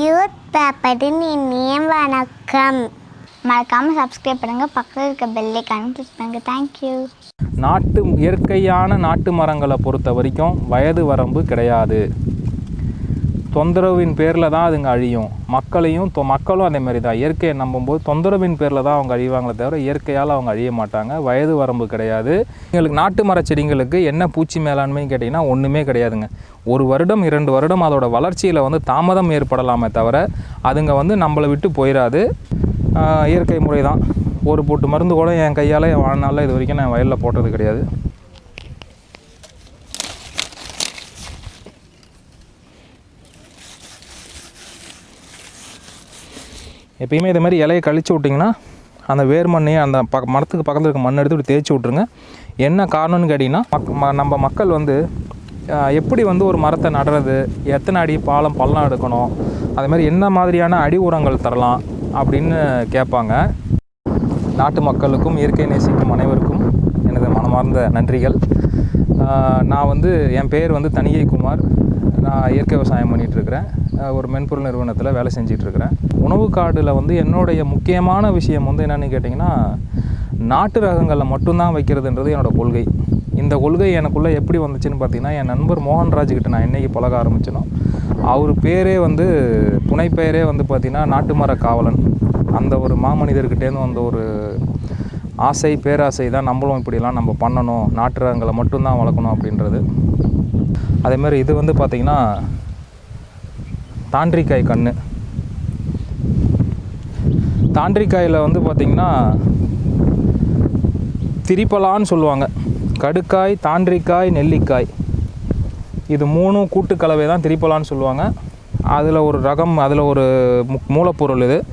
Youth பேப்பரின் இனிய வணக்கம். மறக்காமல் சப்ஸ்கிரைப் பண்ணுங்கள் பக்கத்தில் இருக்க பெல்லைக்கான கிளிக் பண்ணுங்கள் தேங்க்யூ நாட்டு இயற்கையான நாட்டு மரங்களை பொறுத்த வரைக்கும் வயது வரம்பு கிடையாது. தொந்தரவின் பேரில் தான் அதுங்க அழியும். மக்களையும் தொ மக்களும் அதே மாதிரி தான். இயற்கையை நம்பும்போது தொந்தரவின் பேரில் தான் அவங்க அழிவாங்களே தவிர இயற்கையால் அவங்க அழிய மாட்டாங்க. வயது வரம்பு கிடையாது. எங்களுக்கு நாட்டு மர செடிங்களுக்கு என்ன பூச்சி மேலாண்மைன்னு கேட்டிங்கன்னா ஒன்றுமே கிடையாதுங்க. ஒரு வருடம் இரண்டு வருடம் அதோட வளர்ச்சியில் வந்து தாமதம் ஏற்படலாமே தவிர அதுங்க வந்து நம்மளை விட்டு போயிடாது இயற்கை முறை தான். ஒரு போட்டு மருந்து கூட என் கையால் என் வாழ்நாளில் இது வரைக்கும் நான் வயலில் போட்டது கிடையாது. எப்பயுமே இதே மாதிரி இலையை கழிச்சு விட்டிங்கன்னா அந்த வேர் மண்ணையும் அந்த பக்க மரத்துக்கு பக்கத்தில் இருக்க மண் எடுத்து இப்படி தேய்ச்சி விட்ருங்க என்ன காரணம்னு கேட்டிங்கன்னா மக் நம்ம மக்கள் வந்து எப்படி வந்து ஒரு மரத்தை நடுறது எத்தனை அடி பாலம் பள்ளம் எடுக்கணும் அதே மாதிரி என்ன மாதிரியான அடி உரங்கள் தரலாம் அப்படின்னு கேட்பாங்க. நாட்டு மக்களுக்கும் இயற்கை நேசிக்கும் அனைவருக்கும் எனது மனமார்ந்த நன்றிகள். நான் வந்து என் பேர் வந்து தனிகை குமார். நான் இயற்கை விவசாயம் பண்ணிகிட்ருக்கிறேன் ஒரு மென்பொருள் நிறுவனத்தில் வேலை செஞ்சிட்ருக்கிறேன். உணவு கார்டில் வந்து என்னுடைய முக்கியமான விஷயம் வந்து என்னென்னு கேட்டிங்கன்னா நாட்டு ரகங்களில் மட்டும்தான் வைக்கிறதுன்றது என்னோடய கொள்கை. இந்த கொள்கை எனக்குள்ளே எப்படி வந்துச்சுன்னு பார்த்தீங்கன்னா என் நண்பர் மோகன்ராஜ் கிட்ட நான் இன்றைக்கி பழக ஆரம்பிச்சேனோ அவர் பேரே வந்து புனைப்பெயரே வந்து பார்த்திங்கன்னா நாட்டு மர காவலன். அந்த ஒரு மாமனிதர்கிட்டேருந்து வந்த ஒரு ஆசை பேராசை தான் நம்மளும் இப்படிலாம் நம்ம பண்ணணும். நாட்டு ரகங்களை மட்டும்தான் வளர்க்கணும் அப்படின்றது. அதேமாரி இது வந்து பார்த்திங்கன்னா தாண்டிக்காய் கன்று தாண்டிக்காயில் வந்து பார்த்திங்கன்னா திரிப்பலான்னு சொல்லுவாங்க. கடுக்காய் தாண்டிக்காய் நெல்லிக்காய். இது மூணும் கூட்டு கலவை தான் திரிப்பலான்னு சொல்லுவாங்க. அதில் ஒரு ரகம் அதில் ஒரு மு- மூலப்பொருள் இது.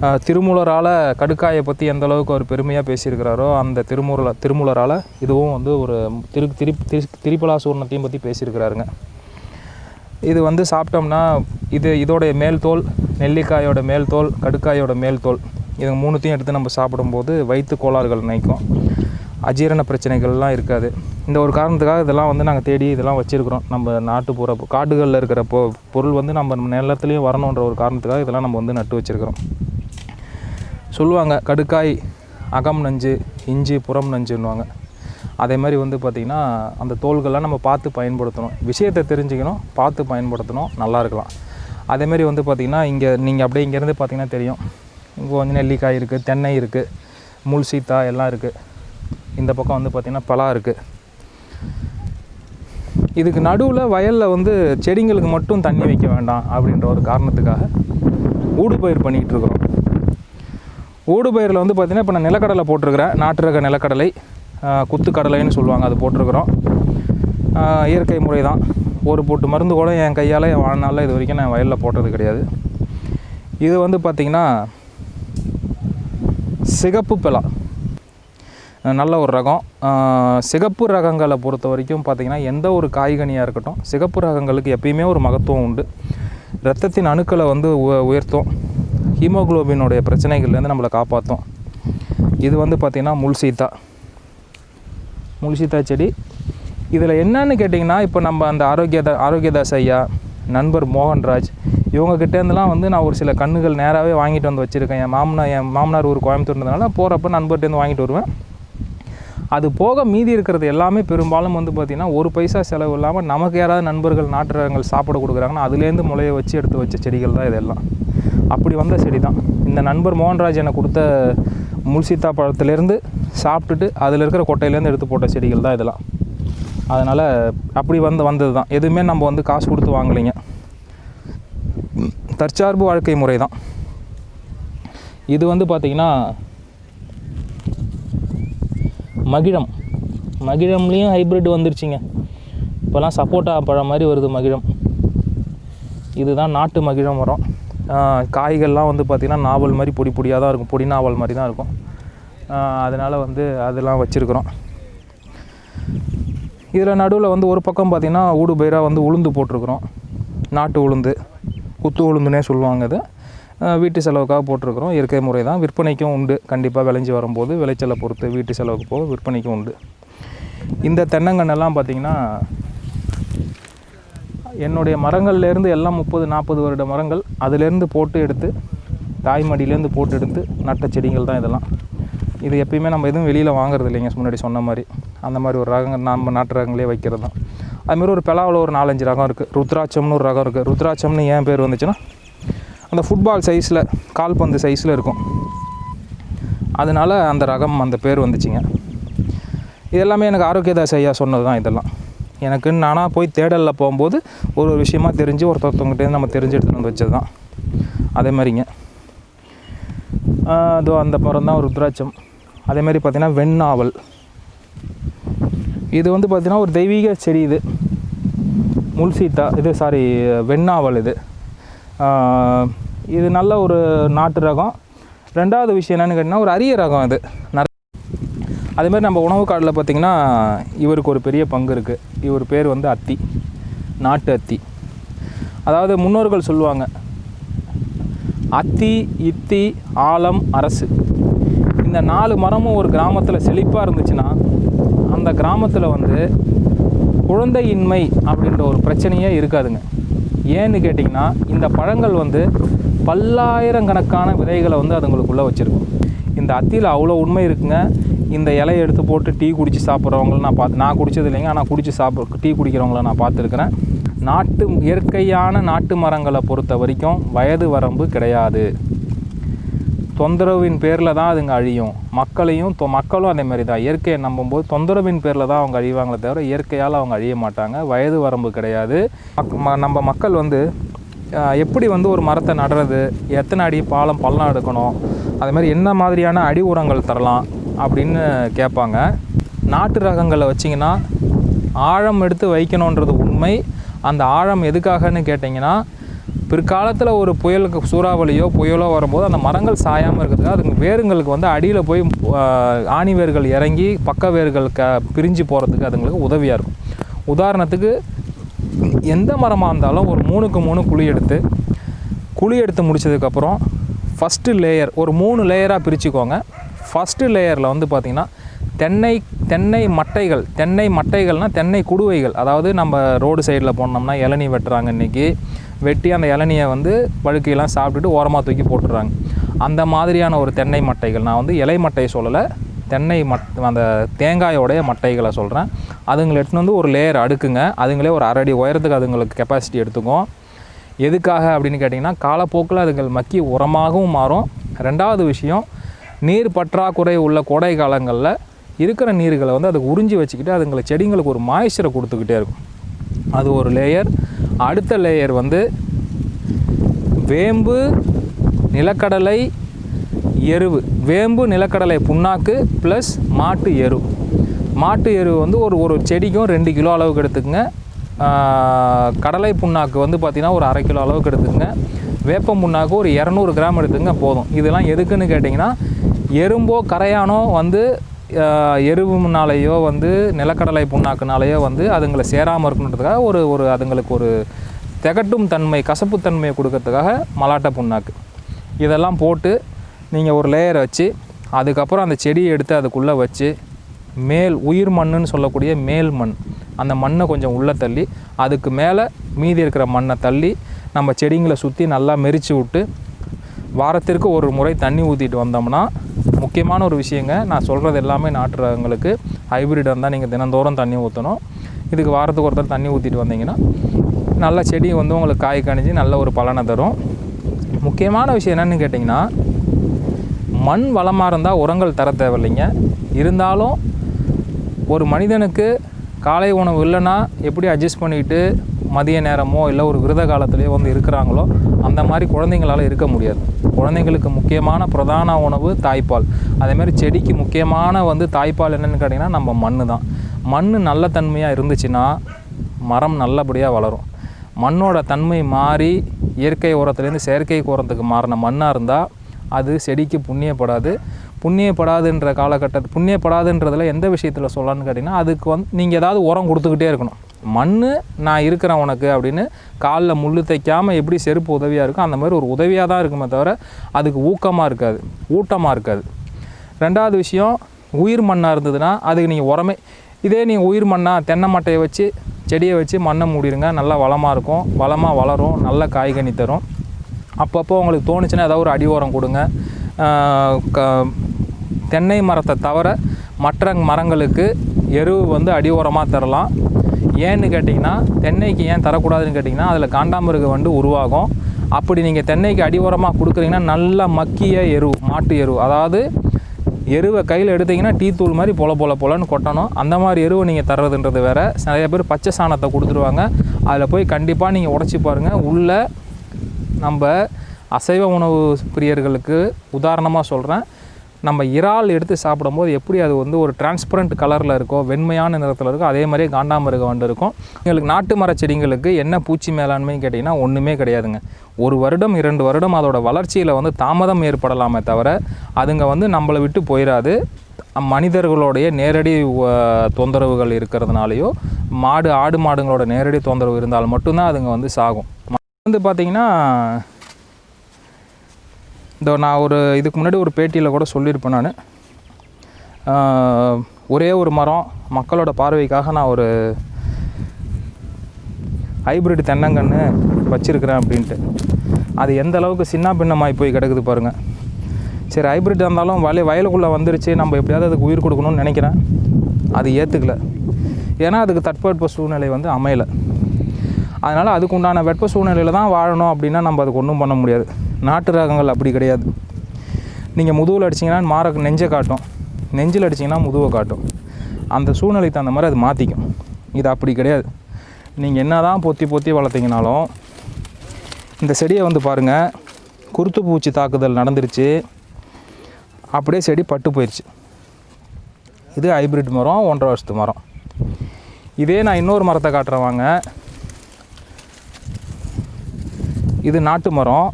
திருமூலரால் கடுக்காயை பற்றி எந்த அளவுக்கு அவர் பெருமையாக பேசியிருக்கிறாரோ அந்த திருமூல திருமூலரால் இதுவும் வந்து ஒரு திரு திரி திரி திரிப்பலா சூர்ணத்தையும் பற்றி பேசியிருக்கிறாருங்க. இது வந்து சாப்பிட்டோம்னா இது இதோடைய மேல் தோல் நெல்லிக்காயோட மேல் தோல் கடுக்காயோட மேல் தோல் இது மூணுத்தையும் எடுத்து நம்ம சாப்பிடும்போது வயிற்று கோளாறுகள் நினைக்கும். அஜீரண பிரச்சனைகள்லாம் இருக்காது. இந்த ஒரு காரணத்துக்காக இதெல்லாம் வந்து நாங்கள் தேடி இதெல்லாம் வச்சுருக்குறோம். நம்ம நாட்டுப்புற காடுகளில் இருக்கிற பொ பொருள் வந்து நம்ம நிலத்துலேயும் வரணுன்ற ஒரு காரணத்துக்காக இதெல்லாம் நம்ம வந்து நட்டு வச்சுருக்கிறோம். சொல்லுவாங்க கடுக்காய் அகம் நஞ்சு இஞ்சி புறம் நஞ்சுன்னுவாங்க. அதே மாதிரி வந்து பார்த்திங்கன்னா அந்த தோள்கள்லாம் நம்ம பார்த்து பயன்படுத்தணும். விஷயத்தை தெரிஞ்சுக்கணும் பார்த்து பயன்படுத்தணும் நல்லா இருக்கலாம். அதேமாரி வந்து பார்த்திங்கன்னா இங்கே நீங்கள் அப்படியே இங்கேருந்து பார்த்தீங்கன்னா தெரியும். இங்கே கொஞ்சம் நெல்லிக்காய் இருக்குது தென்னை இருக்குது முள் சீத்தா எல்லாம் இருக்குது இந்த பக்கம் வந்து பார்த்திங்கன்னா பலா இருக்குது இதுக்கு நடுவில் வயலில் வந்து செடிங்களுக்கு மட்டும் தண்ணி வைக்க வேண்டாம் அப்படின்ற ஒரு காரணத்துக்காக ஊடுபயிர் பண்ணிக்கிட்டு இருக்கிறோம். ஊடுபயிரில் வந்து பார்த்திங்கன்னா இப்போ நான் நிலக்கடலை போட்டிருக்கிறேன். நாட்டு ரக நிலக்கடலை. குத்து கடலைன்னு சொல்லுவாங்க அது போட்டிருக்கிறோம். இயற்கை முறை தான் ஒரு போட்டு மருந்து கூட என் கையால் என் வாழ்நாளில் இது வரைக்கும் நான் வயலில் போட்டது கிடையாது. இது வந்து பார்த்திங்கன்னா சிகப்பு பிளா நல்ல ஒரு ரகம். சிகப்பு ரகங்களை பொறுத்த வரைக்கும் பார்த்திங்கன்னா எந்த ஒரு காய்கனியாக இருக்கட்டும் சிகப்பு ரகங்களுக்கு எப்பயுமே ஒரு மகத்துவம் உண்டு. இரத்தத்தின் அணுக்களை வந்து உ- உயர்த்தும். ஹீமோகுளோபினுடைய பிரச்சனைகள்லேருந்து நம்மளை காப்பாற்றும் இது வந்து பார்த்திங்கன்னா முல்சீத்தா முல்சீத்தா செடி. இதில் என்னன்னு கேட்டிங்கன்னா இப்போ நம்ம அந்த ஆரோக்கியதா ஆரோக்கியதாஸ் ஐயா நண்பர் மோகன்ராஜ் இவங்ககிட்டேருந்துலாம் வந்து நான் ஒரு சில கண்ணுகள் நேராகவே வாங்கிட்டு வந்து வச்சுருக்கேன். என் மாமனார் என் மாமனார் ஊர் கோயம்புத்தூர்ன்றதுனால போகிறப்ப நண்பர்கிட்டேருந்து வாங்கிட்டு வருவேன். அது போக மீதி இருக்கிறது எல்லாமே பெரும்பாலும் வந்து பார்த்திங்கன்னா ஒரு பைசா செலவு இல்லாமல் நமக்கு யாராவது நண்பர்கள் நாட்டுரங்கள் சாப்பிட கொடுக்குறாங்கன்னா அதுலேருந்து முளைய வச்சு எடுத்து வச்ச செடிகள் தான் இதெல்லாம். அப்படி வந்த செடி தான் இந்த நண்பர் மோகன்ராஜ் எனக்கு கொடுத்த முல்சித்தா பழத்துலேருந்து சாப்பிட்டுட்டு அதில் இருக்கிற கொட்டையிலேருந்து எடுத்து போட்ட செடிகள் தான் இதெல்லாம். அதனால் அப்படி வந்து வந்தது தான் எதுவுமே நம்ம வந்து காசு கொடுத்து வாங்கலைங்க. தற்சார்பு வாழ்க்கை முறை தான் இது வந்து பார்த்திங்கன்னா மகிழம். மகிழம்லேயும் ஹைப்ரிட் வந்துருச்சுங்க. இப்போலாம் சப்போட்டா பழம் மாதிரி வருது மகிழம். இதுதான் நாட்டு மகிழம் மரம். காய்கள்லாம் வந்து பார்த்திங்கன்னா நாவல் மாதிரி பொடி பொடியாக தான் இருக்கும். பொடி நாவல் மாதிரி தான் இருக்கும். அதனால் வந்து அதெல்லாம் வச்சுருக்குறோம். இதில் நடுவில் வந்து ஒரு பக்கம் பார்த்திங்கன்னா ஊடு பயிராக வந்து உளுந்து போட்டிருக்குறோம். நாட்டு உளுந்து குத்து உளுந்துனே சொல்லுவாங்க இது. வீட்டு செலவுக்காக போட்டிருக்கிறோம். இயற்கை முறை தான். விற்பனைக்கும் உண்டு. கண்டிப்பாக விளைஞ்சி வரும்போது விளைச்சலை பொறுத்து வீட்டு செலவுக்கு போக விற்பனைக்கும் உண்டு. இந்த தென்னங்கன்னெல்லாம் பார்த்திங்கன்னா என்னுடைய மரங்கள்லேருந்து எல்லாம் முப்பது நாற்பது வருட மரங்கள். அதுலேருந்து போட்டு எடுத்து தாய்மடியிலேருந்து போட்டு எடுத்து நட்ட செடிகள் தான் இதெல்லாம். இது எப்பயுமே நம்ம எதுவும் வெளியில் வாங்குறது இல்லைங்க முன்னாடி சொன்ன மாதிரி. அந்த மாதிரி ஒரு ரகங்கள் நம்ம நாட்டு ரகங்களே வைக்கிறது தான். அதுமாரி ஒரு பெலாவில் ஒரு நாலஞ்சு ரகம் இருக்குது ருத்ராட்சம்னு ஒரு ரகம் இருக்குது ருத்ராட்சம்னு ஏன் பேர் வந்துச்சுன்னா அந்த ஃபுட்பால் சைஸில் கால்பந்து சைஸில் இருக்கும். அதனால அந்த ரகம் அந்த பேர் வந்துச்சுங்க. இதெல்லாமே எனக்கு ஆரோக்கியதாஸ் ஐயா சொன்னது தான் இதெல்லாம். எனக்கு நானாக போய் தேடலில் போகும்போது ஒரு ஒரு விஷயமா தெரிஞ்சு ஒருத்தவங்ககிட்டேருந்து நம்ம தெரிஞ்சு எடுத்துகிட்டு வந்து வச்சது தான் அதே மாதிரிங்க. அதுவும் அதோ அந்த மரம் தான் ருத்ராட்சம். அதே மாதிரி பார்த்திங்கன்னா வெண்ணாவல். இது வந்து பார்த்திங்கன்னா ஒரு தெய்வீக செடி இது. முல்சீத்தா இது சாரி வெண்ணாவல் இது. இது நல்ல ஒரு நாட்டு ரகம். ரெண்டாவது விஷயம் என்னென்னு கேட்டிங்கன்னா ஒரு அரிய ரகம் இது. நிறைய அதேமாதிரி நம்ம உணவு காடில் பார்த்திங்கன்னா இவருக்கு ஒரு பெரிய பங்கு இருக்குது இவர் பேர் வந்து அத்தி நாட்டு அத்தி. அதாவது முன்னோர்கள் சொல்லுவாங்க அத்தி இத்தி ஆலம் அரசு. இந்த நாலு மரமும் ஒரு கிராமத்தில் செழிப்பாக இருந்துச்சுன்னா அந்த கிராமத்தில் வந்து குழந்தையின்மை அப்படின்ற ஒரு பிரச்சனையே இருக்காதுங்க. ஏன்னு கேட்டிங்கன்னா இந்த பழங்கள் வந்து பல்லாயிரக்கணக்கான விதைகளை வந்து அதுங்களுக்குள்ளே வச்சுருக்கும். இந்த அத்தியில் அவ்வளோ உண்மை இருக்குங்க. இந்த இலையை எடுத்து போட்டு டீ குடித்து சாப்பிட்றவங்கள நான் பார்த்து நான் குடித்தது இல்லைங்க ஆனால் குடித்து சாப்பிட்ற டீ குடிக்கிறவங்கள நான் பார்த்துருக்குறேன். நாட்டு இயற்கையான நாட்டு மரங்களை பொறுத்த வரைக்கும் வயது வரம்பு கிடையாது. தொந்தரவின் பேரில் தான் அதுங்க அழியும். மக்களையும் தொ- மக்களும் அதே மாதிரி தான். இயற்கையை நம்பும்போது தொந்தரவின் பேரில் தான் அவங்க அழிவாங்களே தவிர இயற்கையால் அவங்க அழிய மாட்டாங்க. வயது வரம்பு கிடையாது. மக்- நம்ம மக்கள் வந்து எப்படி வந்து ஒரு மரத்தை நடுறது எத்தனை அடி பாலம் பள்ளம் எடுக்கணும் அதே மாதிரி என்ன மாதிரியான அடி உரங்கள் தரலாம் அப்படின்னு கேட்பாங்க. நாட்டு ரகங்களை வச்சிங்கன்னா ஆழம் எடுத்து வைக்கணுன்றது உண்மை. அந்த ஆழம் எதுக்காகன்னு கேட்டிங்கன்னா பிற்காலத்தில் ஒரு புயலுக்கு சூறாவளியோ புயலோ வரும்போது அந்த மரங்கள் சாயாமல் இருக்கிறதுக்கு அதுங்க வேருங்களுக்கு வந்து அடியில் போய் ஆணி வேர்கள் இறங்கி பக்க வேர்கள் க பிரிஞ்சு போகிறதுக்கு அதுங்களுக்கு உதவியாக இருக்கும். உதாரணத்துக்கு எந்த மரமாக இருந்தாலும் ஒரு மூணுக்கு மூணு குழி எடுத்து குழி எடுத்து முடிச்சதுக்கப்புறம் ஃபஸ்ட்டு லேயர் ஒரு மூணு லேயராக பிரிச்சுக்கோங்க. ஃபஸ்ட்டு லேயரில் வந்து பார்த்திங்கன்னா தென்னை தென்னை மட்டைகள் தென்னை மட்டைகள்னால் தென்னை குடுவைகள். அதாவது நம்ம ரோடு சைடில் போனோம்னா இளநி வெட்டுறாங்க இன்றைக்கி வெட்டி அந்த இளநியை வந்து பழுக்கையெல்லாம் சாப்பிட்டுட்டு ஓரமாக தூக்கி போட்டுடுறாங்க. அந்த மாதிரியான ஒரு தென்னை மட்டைகள் நான் வந்து இலை மட்டையை சொல்லலை தென்னை மட் அந்த தேங்காயோடைய மட்டைகளை சொல்கிறேன் அதுங்களை எடுத்துன்னு வந்து ஒரு லேயர் அடுக்குங்க. அதுங்களே ஒரு அரை அடி உயரத்துக்கு அதுங்களுக்கு கெப்பாசிட்டி எடுத்துக்கும் எதுக்காக அப்படின்னு கேட்டிங்கன்னா காலப்போக்கில் அதுகள் மக்கி உரமாகவும் மாறும். ரெண்டாவது விஷயம் நீர் பற்றாக்குறை உள்ள கோடை காலங்களில் இருக்கிற நீர்களை வந்து அதுக்கு உறிஞ்சி வச்சுக்கிட்டு அதுங்களை செடிங்களுக்கு ஒரு மாய்ச்சரை கொடுத்துக்கிட்டே இருக்கும். அது ஒரு லேயர் அடுத்த லேயர் வந்து வேம்பு நிலக்கடலை எருவு. வேம்பு நிலக்கடலை புண்ணாக்கு ப்ளஸ் மாட்டு எரு. மாட்டு எரு வந்து ஒரு ஒரு செடிக்கும் ரெண்டு கிலோ அளவுக்கு எடுத்துக்கங்க. கடலை புண்ணாக்கு வந்து பார்த்திங்கன்னா ஒரு அரை கிலோ அளவுக்கு எடுத்துக்கங்க. வேப்பம் புண்ணாக்கு ஒரு இரநூறு கிராம் எடுத்துங்க போதும். இதெல்லாம் எதுக்குன்னு கேட்டிங்கன்னா எறும்போ கரையானோ வந்து எருவுனாலேயோ வந்து நிலக்கடலை புண்ணாக்குனாலேயோ வந்து அதுங்களை சேராமல் இருக்கணுன்றதுக்காக ஒரு ஒரு அதுங்களுக்கு ஒரு திகட்டும் தன்மை கசப்புத்தன்மையை கொடுக்கறதுக்காக மலாட்டை புண்ணாக்கு. இதெல்லாம் போட்டு நீங்கள் ஒரு லேயரை வச்சு அதுக்கப்புறம் அந்த செடியை எடுத்து அதுக்குள்ளே வச்சு மேல் உயிர் மண்ணுன்னு சொல்லக்கூடிய மேல் மண் அந்த மண்ணை கொஞ்சம் உள்ளே தள்ளி அதுக்கு மேலே மீதி இருக்கிற மண்ணை தள்ளி நம்ம செடிங்களை சுற்றி நல்லா மெரிச்சு விட்டு வாரத்திற்கு ஒரு முறை தண்ணி ஊற்றிட்டு வந்தோம்னா முக்கியமான ஒரு விஷயங்க. நான் சொல்கிறது எல்லாமே நாட்டு ரகங்களுக்கு ஹைபிரிட் இருந்தால் நீங்கள் தினந்தோறும் தண்ணி ஊற்றணும் இதுக்கு வாரத்துக்கு ஒருத்தர் தண்ணி ஊற்றிட்டு வந்தீங்கன்னா நல்ல செடி வந்து உங்களுக்கு காய் கணிஞ்சு நல்ல ஒரு பலனை தரும். முக்கியமான விஷயம் என்னென்னு கேட்டிங்கன்னா மண் வளமாக இருந்தால் உரங்கள் தர தேவையில்லைங்க. இருந்தாலும் ஒரு மனிதனுக்கு காலை உணவு இல்லைன்னா எப்படி அட்ஜஸ்ட் பண்ணிக்கிட்டு மதிய நேரமோ இல்லை ஒரு விரத காலத்துலேயோ வந்து இருக்கிறாங்களோ அந்த மாதிரி குழந்தைங்களால் இருக்க முடியாது. குழந்தைங்களுக்கு முக்கியமான பிரதான உணவு தாய்ப்பால். அதேமாதிரி செடிக்கு முக்கியமான வந்து தாய்ப்பால் என்னென்னு கேட்டிங்கன்னா நம்ம மண்ணு தான் மண் நல்ல தன்மையாக இருந்துச்சுன்னா மரம் நல்லபடியாக வளரும். மண்ணோட தன்மை மாறி இயற்கை உரத்துலேருந்து செயற்கை உரத்துக்கு மாறின மண்ணாக இருந்தால் அது செடிக்கு புண்ணியப்படாது. புண்ணியப்படாதுன்ற காலகட்டத்து புண்ணியப்படாதுன்றதில் எந்த விஷயத்தில் சொல்லலாம்னு கேட்டிங்கன்னா அதுக்கு வந்து நீங்கள் ஏதாவது உரம் கொடுத்துக்கிட்டே இருக்கணும். மண் நான் இருக்கிறேன் உனக்கு அப்படின்னு காலில் முள்ளு தைக்காமல் எப்படி செருப்பு உதவியாக இருக்கும் அந்த மாதிரி ஒரு உதவியாக தான் இருக்குமே தவிர அதுக்கு ஊக்கமாக இருக்காது ஊட்டமாக இருக்காது. ரெண்டாவது விஷயம் உயிர் மண்ணாக இருந்ததுன்னா அதுக்கு நீங்கள் உரமே இதே நீங்கள் உயிர் மண்ணாக தென்னை மட்டையை வச்சு செடியை வச்சு மண்ணை மூடிடுங்க நல்லா வளமாக இருக்கும் வளமாக வளரும் நல்ல காய்கனி தரும். அப்பப்போ உங்களுக்கு தோணுச்சுன்னா ஏதாவது ஒரு அடி உரம் கொடுங்க க தென்னை மரத்தை தவிர மற்ற மரங்களுக்கு எருவு வந்து அடி உரமாக தரலாம். ஏன்னு கேட்டிங்கன்னா தென்னைக்கு ஏன் தரக்கூடாதுன்னு கேட்டிங்கன்னா அதில் காண்டாமிருக வண்டு உருவாகும். அப்படி நீங்கள் தென்னைக்கு அடி கொடுக்குறீங்கன்னா நல்ல மக்கிய எரு மாட்டு எரு. அதாவது எருவை கையில் எடுத்தீங்கன்னா டீ தூள் மாதிரி பொல பொல பொலன்னு கொட்டணும். அந்த மாதிரி எருவை நீங்கள் தர்றதுன்றது வேறு. நிறைய பேர் பச்சை சாணத்தை கொடுத்துருவாங்க. அதில் போய் கண்டிப்பாக நீங்கள் உடச்சி பாருங்கள் உள்ளே நம்ம அசைவ உணவு பிரியர்களுக்கு உதாரணமாக சொல்கிறேன் நம்ம இறால் எடுத்து சாப்பிடும்போது எப்படி அது வந்து ஒரு டிரான்ஸ்பரண்ட் கலரில் இருக்கோ வெண்மையான நிறத்தில் இருக்கோ அதே மாதிரியே காண்டாமிருக வண்டு இருக்கும் எங்களுக்கு நாட்டு மர செடிங்களுக்கு என்ன பூச்சி மேலாண்மைன்னு கேட்டிங்கன்னா ஒன்றுமே கிடையாதுங்க. ஒரு வருடம் இரண்டு வருடம் அதோடய வளர்ச்சியில் வந்து தாமதம் ஏற்படலாமே தவிர அதுங்க வந்து நம்மளை விட்டு போயிடாது மனிதர்களுடைய நேரடி தொந்தரவுகள் இருக்கிறதுனாலையோ மாடு ஆடு மாடுங்களோட நேரடி தொந்தரவு இருந்தால் மட்டும்தான் அதுங்க வந்து சாகும். வந்து பார்த்திங்கன்னா இந்த நான் ஒரு இதுக்கு முன்னாடி ஒரு பேட்டியில் கூட சொல்லியிருப்பேன் நான். ஒரே ஒரு மரம் மக்களோட பார்வைக்காக நான் ஒரு ஹைப்ரிட் தென்னங்கன்று வச்சுருக்கிறேன் அப்படின்ட்டு. அது எந்த அளவுக்கு சின்ன பின்னமாகி போய் கிடக்குது பாருங்கள் சரி ஹைப்ரிட் இருந்தாலும் வலை வயலுக்குள்ளே வந்துருச்சு நம்ம எப்படியாவது அதுக்கு உயிர் கொடுக்கணும்னு நினைக்கிறேன். அது ஏற்றுக்கல ஏன்னா அதுக்கு தட்பவெட்ப சூழ்நிலை வந்து அமையலை. அதனால் அதுக்கு உண்டான வெப்ப சூழ்நிலையில் தான் வாழணும் அப்படின்னா நம்ம அதுக்கு ஒன்றும் பண்ண முடியாது. நாட்டு ரகங்கள் அப்படி கிடையாது. நீங்கள் முதுகில் அடிச்சிங்கன்னா மாற நெஞ்சை காட்டும். நெஞ்சில் அடிச்சிங்கன்னா முதுவை காட்டும். அந்த சூழ்நிலைக்கு தகுந்த மாதிரி அது மாற்றிக்கும் இது அப்படி கிடையாது. நீங்கள் என்ன தான் பொத்தி பொத்தி வளர்த்திங்கனாலும் இந்த செடியை வந்து பாருங்கள் குருத்து பூச்சி தாக்குதல் நடந்துருச்சு. அப்படியே செடி பட்டு போயிடுச்சு இது ஹைப்ரிட் மரம் ஒன்றரை வருஷத்து மரம். இதே நான் இன்னொரு மரத்தை காட்டுறேன் வாங்க. இது நாட்டு மரம்.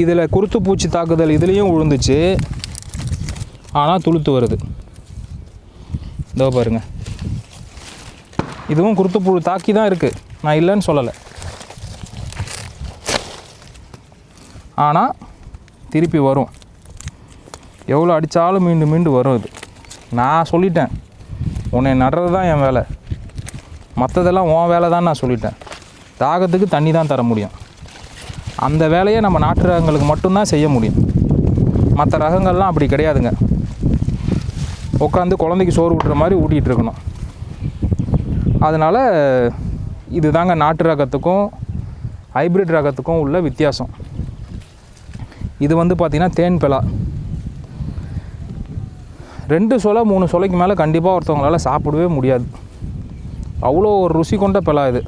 இதில் குருத்து பூச்சி தாக்குதல் இதுலேயும் விழுந்துச்சு ஆனால் துளுத்து வருது. இதோ பாருங்க. இதுவும் குருத்து புழு தாக்கி தான் இருக்குது நான் இல்லைன்னு சொல்லலை. ஆனால் திருப்பி வரும். எவ்வளோ அடித்தாலும் மீண்டும் மீண்டும் வரும் இது. நான் சொல்லிட்டேன். உன்னை நடுறது தான் என் வேலை. மற்றதெல்லாம் உன் வேலை தான் நான் சொல்லிட்டேன். தாகத்துக்கு தண்ணி தான் தர முடியும். அந்த வேலையை நம்ம நாட்டு ரகங்களுக்கு மட்டும்தான் செய்ய முடியும். மற்ற ரகங்கள்லாம் அப்படி கிடையாதுங்க. உட்காந்து குழந்தைக்கு சோறு ஊட்டுற மாதிரி ஊட்டிகிட்டு இருக்கணும் அதனால் இது தாங்க நாட்டு ரகத்துக்கும் ஹைப்ரிட் ரகத்துக்கும் உள்ள வித்தியாசம். இது வந்து பார்த்திங்கன்னா தேன் பிளா. ரெண்டு சொலை மூணு சொலைக்கு மேலே கண்டிப்பாக ஒருத்தவங்களால சாப்பிடவே முடியாது. அவ்வளோ ஒரு ருசி கொண்ட பிளா இது.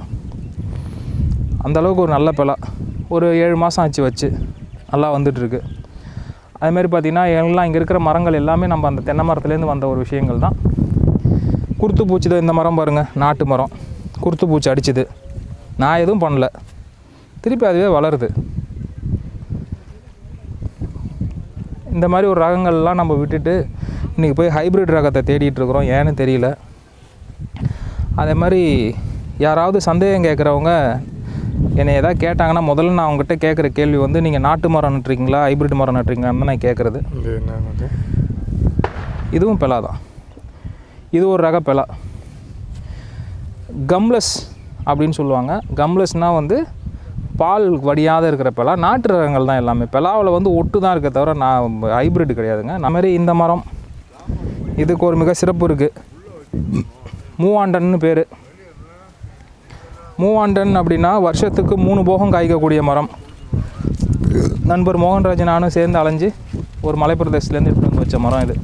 அந்தளவுக்கு ஒரு நல்ல பிளா. ஒரு ஏழு மாதம் ஆச்சு வச்சு. நல்லா வந்துட்டுருக்கு. அதுமாரி பார்த்திங்கன்னா எல்லாம் இங்கே இருக்கிற மரங்கள் எல்லாமே நம்ம அந்த தென்னை மரத்துலேருந்து வந்த ஒரு விஷயங்கள் தான். குருத்து பூச்சி தான் இந்த மரம் பாருங்கள் நாட்டு மரம். குருத்து பூச்சி அடிச்சுது. நான் எதுவும் பண்ணல. திருப்பி அதுவே வளருது. இந்த மாதிரி ஒரு ரகங்கள்லாம் நம்ம விட்டுட்டு இன்றைக்கி போய் ஹைப்ரிட் ரகத்தை தேடிட்டுருக்குறோம் ஏன்னு தெரியல. அதே மாதிரி யாராவது சந்தேகம் கேட்குறவங்க என்னை எதாவது கேட்டாங்கன்னா முதல்ல நான் அவங்ககிட்ட கேட்குற கேள்வி வந்து நீங்கள் நாட்டு மரம் நட்டுறீங்களா ஹைப்ரிட் மரம் நட்டுறீங்களான்னு நான் கேட்குறது. இதுவும் பெலா தான். இது ஒரு ரக பெலா. கம்லஸ் அப்படின்னு சொல்லுவாங்க. கம்லஸ்னால் வந்து பால் வடியாத இருக்கிற பெலா. நாட்டு ரகங்கள் தான் எல்லாமே. பெலாவில் வந்து ஒட்டு தான் இருக்க தவிர நான் ஹைப்ரிட் கிடையாதுங்க. அந்த மாதிரி இந்த மரம் இதுக்கு ஒரு மிக சிறப்பு இருக்குது மூவாண்டன்னு பேர். மூவாண்டன் அப்படின்னா வருஷத்துக்கு மூணு போகம் காய்க்கக்கூடிய மரம். நண்பர் மோகன்ராஜ் நானும் சேர்ந்து அலைஞ்சு ஒரு மலைப்பிரதேசத்துலேருந்து எடுத்துட்டு வந்து வச்ச மரம் இது.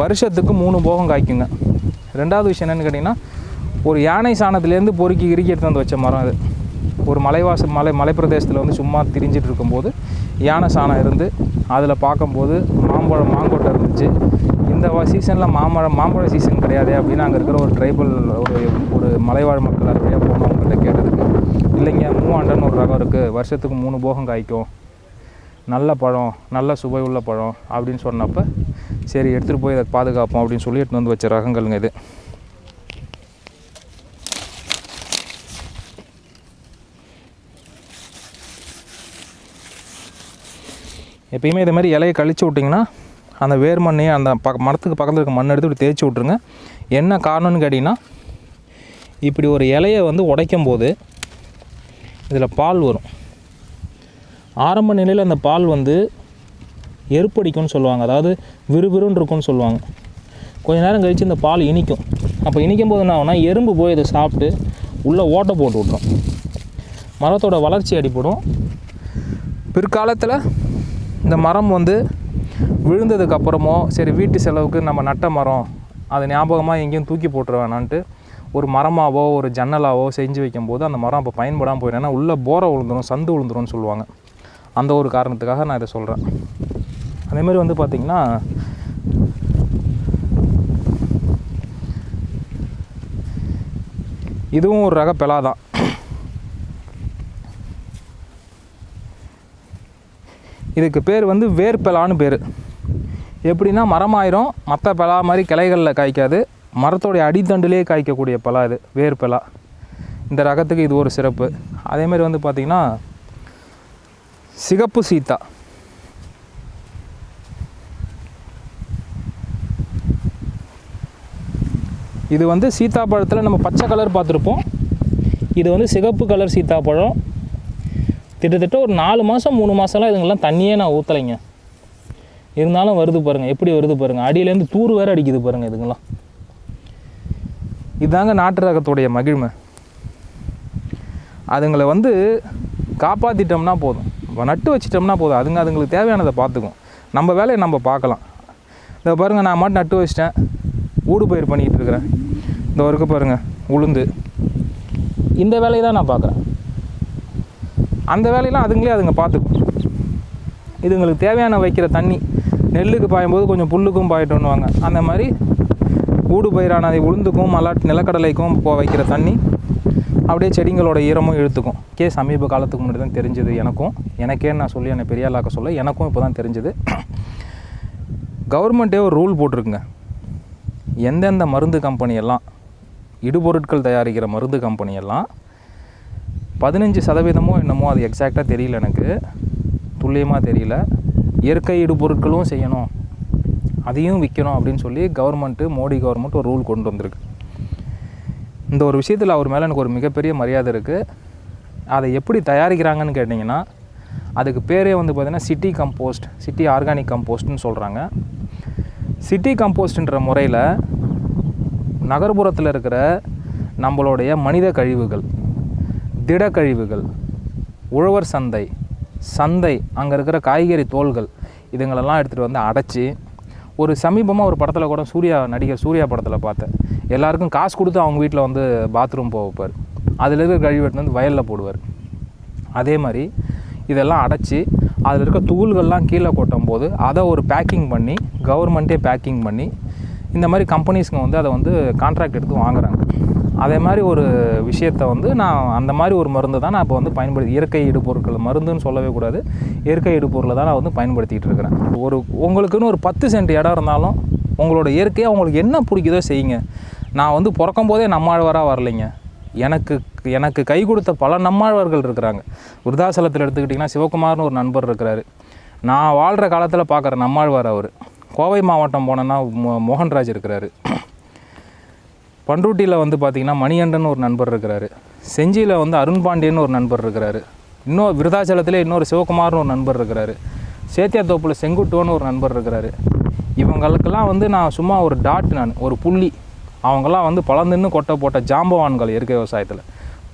வருஷத்துக்கு மூணு போகம் காய்க்குங்க. ரெண்டாவது விஷயம் என்னென்னு கேட்டிங்கன்னா ஒரு யானை சாணத்துலேருந்து பொறுக்கி இறுக்கி எடுத்து வந்து வச்ச மரம் இது. ஒரு மலைவாச மலை மலைப்பிரதேசத்தில் வந்து சும்மா திரிஞ்சிட்டு இருக்கும்போது யானை சாணம் இருந்து அதில் பார்க்கும்போது மாம்பழம் மாங்கொட்டை இருந்துச்சு. இந்த சீசனில் மாம்பழம் மாம்பழ சீசன் கிடையாது அப்படின்னு அங்கே இருக்கிற ஒரு ட்ரைபல் ஒரு ஒரு மலைவாழ் மக்கள் அது வழியாக கேட்டதுக்கு இல்லைங்க மூவாண்டன் ஒரு ரகம் இருக்குது வருஷத்துக்கு மூணு போகம் காய்க்கும். நல்ல பழம் நல்ல சுவை உள்ள பழம் அப்படின்னு சொன்னப்போ சரி எடுத்துகிட்டு போய் அதை பாதுகாப்போம் அப்படின்னு சொல்லி எடுத்துன்னு வந்து வச்ச ரகங்கள்ங்க இது. எப்பயுமே இது மாதிரி இலையை கழிச்சு விட்டிங்கன்னா அந்த வேர் மண்ணையும் அந்த ப மரத்துக்கு பக்கத்தில் இருக்க மண்ணை எடுத்து இப்படி தேய்ச்சி விட்ருங்க என்ன காரணம்னு கேட்டிங்கன்னா இப்படி ஒரு இலையை வந்து உடைக்கும் போது இதில் பால் வரும். ஆரம்ப நிலையில் அந்த பால் வந்து எருப்படிக்கும்னு சொல்லுவாங்க. அதாவது விறுவிறுன்னு இருக்கும்னு சொல்லுவாங்க. கொஞ்ச நேரம் கழித்து இந்த பால் இனிக்கும். அப்போ இனிக்கும் போது என்ன ஆகும்னா எறும்பு போய் இதை சாப்பிட்டு உள்ளே ஓட்டை போட்டு விட்ரும் மரத்தோட வளர்ச்சி அடிப்படும் பிற்காலத்தில் இந்த மரம் வந்து விழுந்ததுக்கப்புறமோ சரி வீட்டு செலவுக்கு நம்ம நட்ட மரம் அதை ஞாபகமாக எங்கேயும் தூக்கி போட்டுற வேணான்ட்டு ஒரு மரமாவோ ஒரு ஜன்னலாவோ செஞ்சு வைக்கும்போது அந்த மரம் அப்போ பயன்படாமல் போயிடும். ஏன்னா உள்ளே போரை விழுந்துரும் சந்து விழுந்துரும்னு சொல்லுவாங்க. அந்த ஒரு காரணத்துக்காக நான் இதை சொல்கிறேன் அதேமாதிரி வந்து பார்த்திங்கன்னா இதுவும் ஒரு ரக பெலா தான். இதுக்கு பேர் வந்து வேர்பெலான்னு பேர். எப்படின்னா மரமாயிரும் மற்ற பெலா மாதிரி கிளைகளில் காய்க்காது. மரத்தோடைய அடித்தண்டுலேயே காய்க்கக்கூடிய பலா இது வேர்பெலா இந்த ரகத்துக்கு இது ஒரு சிறப்பு. அதேமாதிரி வந்து பார்த்திங்கன்னா சிகப்பு சீத்தா. இது வந்து சீத்தாப்பழத்தில் நம்ம பச்சை கலர் பார்த்துருப்போம். இது வந்து சிகப்பு கலர் சீத்தாப்பழம் கிட்டத்தட்ட ஒரு நாலு மாதம் மூணு மாதம்லாம் இதுங்கெல்லாம் தண்ணியே நான் ஊற்றலைங்க இருந்தாலும் வருது பாருங்கள் எப்படி வருது பாருங்கள் அடியிலேருந்து தூர் வேறு அடிக்குது பாருங்கள் இதுங்கெல்லாம். இதுதாங்க நாட்டு ரகத்துடைய மகிழ்மை. அதுங்களை வந்து காப்பாற்றிட்டோம்னா போதும். இப்போ நட்டு வச்சிட்டோம்னா போதும். அதுங்க அதுங்களுக்கு தேவையானதை பார்த்துக்கும். நம்ம வேலையை நம்ம பார்க்கலாம். இந்த பாருங்கள் நான் மட்டும் நட்டு வச்சிட்டேன். ஊடு பயிர் பண்ணிக்கிட்டு இருக்கிறேன். இந்த ஒருக்கு பாருங்கள் உளுந்து. இந்த வேலையை தான் நான் பார்க்குறேன். அந்த வேலையெல்லாம் அதுங்களே அதுங்க பார்த்துக்கும். இதுங்களுக்கு தேவையான வைக்கிற தண்ணி. நெல்லுக்கு பாயும்போது கொஞ்சம் புல்லுக்கும் பாயிட்டோன்னுவாங்க அந்த மாதிரி ஊடு பயிரான உளுந்துக்கும் மல்லாட்டு நிலக்கடலைக்கும் போ வைக்கிற தண்ணி அப்படியே செடிங்களோட ஈரமும் இழுத்துக்கும். கே. சமீப காலத்துக்கு முன்னாடி தான் தெரிஞ்சது எனக்கும். எனக்கே நான் சொல்லி என்னை பெரியாளாக்க சொல்ல எனக்கும் இப்போ தான் தெரிஞ்சது. கவர்மெண்ட்டே ஒரு ரூல் போட்டிருக்குங்க. எந்தெந்த மருந்து கம்பெனியெல்லாம் இடுபொருட்கள் தயாரிக்கிற மருந்து கம்பெனியெல்லாம் பதினஞ்சு சதவீதமோ என்னமோ அது எக்ஸாக்டாக தெரியல எனக்கு. துல்லியமாக தெரியல. இயற்கை இடுபொருட்களும் செய்யணும். அதையும் விற்கணும் அப்படின்னு சொல்லி கவர்மெண்ட்டு மோடி கவர்மெண்ட் ஒரு ரூல் கொண்டு வந்திருக்கு. இந்த ஒரு விஷயத்தில் அவர் மேலே எனக்கு ஒரு மிகப்பெரிய மரியாதை இருக்குது அதை எப்படி தயாரிக்கிறாங்கன்னு கேட்டிங்கன்னா அதுக்கு பேரே வந்து பார்த்திங்கன்னா சிட்டி கம்போஸ்ட் சிட்டி ஆர்கானிக் கம்போஸ்ட்னு சொல்கிறாங்க சிட்டி கம்போஸ்ட்ன்ற முறையில் நகர்ப்புறத்தில் இருக்கிற நம்மளுடைய மனித கழிவுகள் திட கழிவுகள் உழவர் சந்தை சந்தை அங்கே இருக்கிற காய்கறி தோல்கள் இதுங்களெல்லாம் எடுத்துகிட்டு வந்து அடைச்சி ஒரு சமீபமாக ஒரு படத்தில் கூட சூர்யா நடிகர் சூர்யா படத்தில் பார்த்தேன். எல்லாருக்கும் காசு கொடுத்து அவங்க வீட்டில் வந்து பாத்ரூம் போக வைப்பார் அதில் இருக்கிற கழிவு எடுத்துட்டு வந்து வயலில் போடுவார். அதே மாதிரி இதெல்லாம் அடைச்சி அதில் இருக்க தூள்கள்லாம் கீழே கொட்டும் போது அதை ஒரு பேக்கிங் பண்ணி கவர்மெண்ட்டே பேக்கிங் பண்ணி இந்த மாதிரி கம்பெனிஸ்ங்க வந்து அதை வந்து கான்ட்ராக்ட் எடுத்து வாங்குறாங்க. அதே மாதிரி ஒரு விஷயத்தை வந்து நான் அந்த மாதிரி ஒரு மருந்து தான் நான் இப்போ வந்து பயன்படுத்தி இயற்கை இடுபொருட்கள் மருந்துன்னு சொல்லவே கூடாது. இயற்கை இடுபொருளை தான் நான் வந்து பயன்படுத்திகிட்டு இருக்கிறேன். ஒரு உங்களுக்குன்னு ஒரு பத்து சென்ட் இடம் இருந்தாலும் உங்களோட இயற்கையாக உங்களுக்கு என்ன பிடிக்குதோ செய்யுங்க. நான் வந்து பிறக்கும் போதே நம்மாழ்வாராக வரலைங்க. எனக்கு எனக்கு கை கொடுத்த பல நம்மாழ்வார்கள் இருக்கிறாங்க. விருதாசலத்தில் எடுத்துக்கிட்டிங்கன்னா சிவகுமார்னு ஒரு நண்பர் இருக்கிறாரு. நான் வாழ்கிற காலத்தில் பார்க்குற நம்மாழ்வார் அவர். கோவை மாவட்டம் போனேன்னா மோ- மோகன்ராஜ் இருக்கிறாரு. பண்ருட்டியில் வந்து பார்த்திங்கன்னா மணிகண்டன் ஒரு நண்பர் இருக்கிறாரு. செஞ்சியில் வந்து அருண் பாண்டியன் ஒரு நண்பர் இருக்கிறாரு. இன்னொரு விருதாச்சலத்தில் இன்னொரு சிவகுமார்னு ஒரு நண்பர் இருக்கிறாரு. சேத்தியாத்தோப்பில் செங்குட்டுவன்னு ஒரு நண்பர் இருக்கிறாரு. இவங்களுக்கெல்லாம் வந்து நான் சும்மா ஒரு டாட் நான் ஒரு புள்ளி. அவங்கெல்லாம் வந்து பழந்துன்னு கொட்டை போட்ட ஜாம்பவான்கள் இயற்கை விவசாயத்தில்.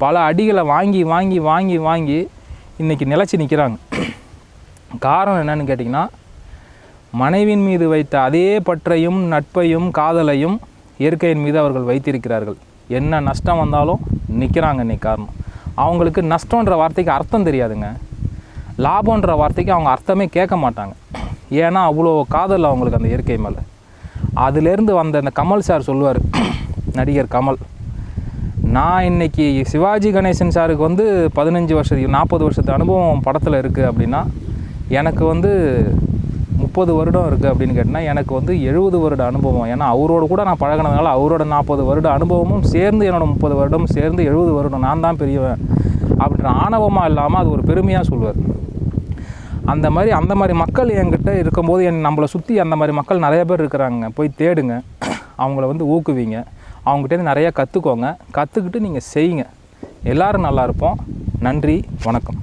பல அடிகளை வாங்கி வாங்கி வாங்கி வாங்கி இன்றைக்கி நிலச்சி நிற்கிறாங்க காரணம் என்னன்னு கேட்டிங்கன்னா மனைவின் மீது வைத்த அதே பற்றையும் நட்பையும் காதலையும் இயற்கையின் மீது அவர்கள் வைத்திருக்கிறார்கள். என்ன நஷ்டம் வந்தாலும் நிற்கிறாங்க இன்னைக்கு காரணம். அவங்களுக்கு நஷ்டன்ற வார்த்தைக்கு அர்த்தம் தெரியாதுங்க. லாபன்ற வார்த்தைக்கு அவங்க அர்த்தமே கேட்க மாட்டாங்க. ஏன்னா அவ்வளோ காதல் அவங்களுக்கு அந்த இயற்கை மேலே. அதுலேருந்து வந்த அந்த கமல் சார் சொல்லுவார் நடிகர் கமல் நான் இன்னைக்கு சிவாஜி கணேசன் சாருக்கு வந்து பதினஞ்சு வருஷத்துக்கு நாற்பது வருஷத்து அனுபவம் படத்தில் இருக்குது அப்படின்னா எனக்கு வந்து முப்பது வருடம் இருக்குது அப்படின்னு கேட்டால் எனக்கு வந்து எழுபது வருட அனுபவம். ஏன்னா அவரோட கூட நான் பழகினதுனால அவரோட நாற்பது வருட அனுபவமும் சேர்ந்து என்னோட முப்பது வருடம் சேர்ந்து எழுபது வருடம் நான் தான் பெரியவன் அப்படின்ற ஆணவமாக இல்லாமல் அது ஒரு பெருமையாக சொல்லுவார் அந்த மாதிரி அந்த மாதிரி மக்கள் என்கிட்ட இருக்கும்போது என் நம்மளை சுற்றி அந்த மாதிரி மக்கள் நிறைய பேர் இருக்கிறாங்க. போய் தேடுங்க. அவங்கள வந்து ஊக்குவிங்க. அவங்ககிட்டேருந்து நிறையா கற்றுக்கோங்க கற்றுக்கிட்டு நீங்கள் செய்யுங்க. எல்லோரும் நல்லா இருப்போம். நன்றி. வணக்கம்.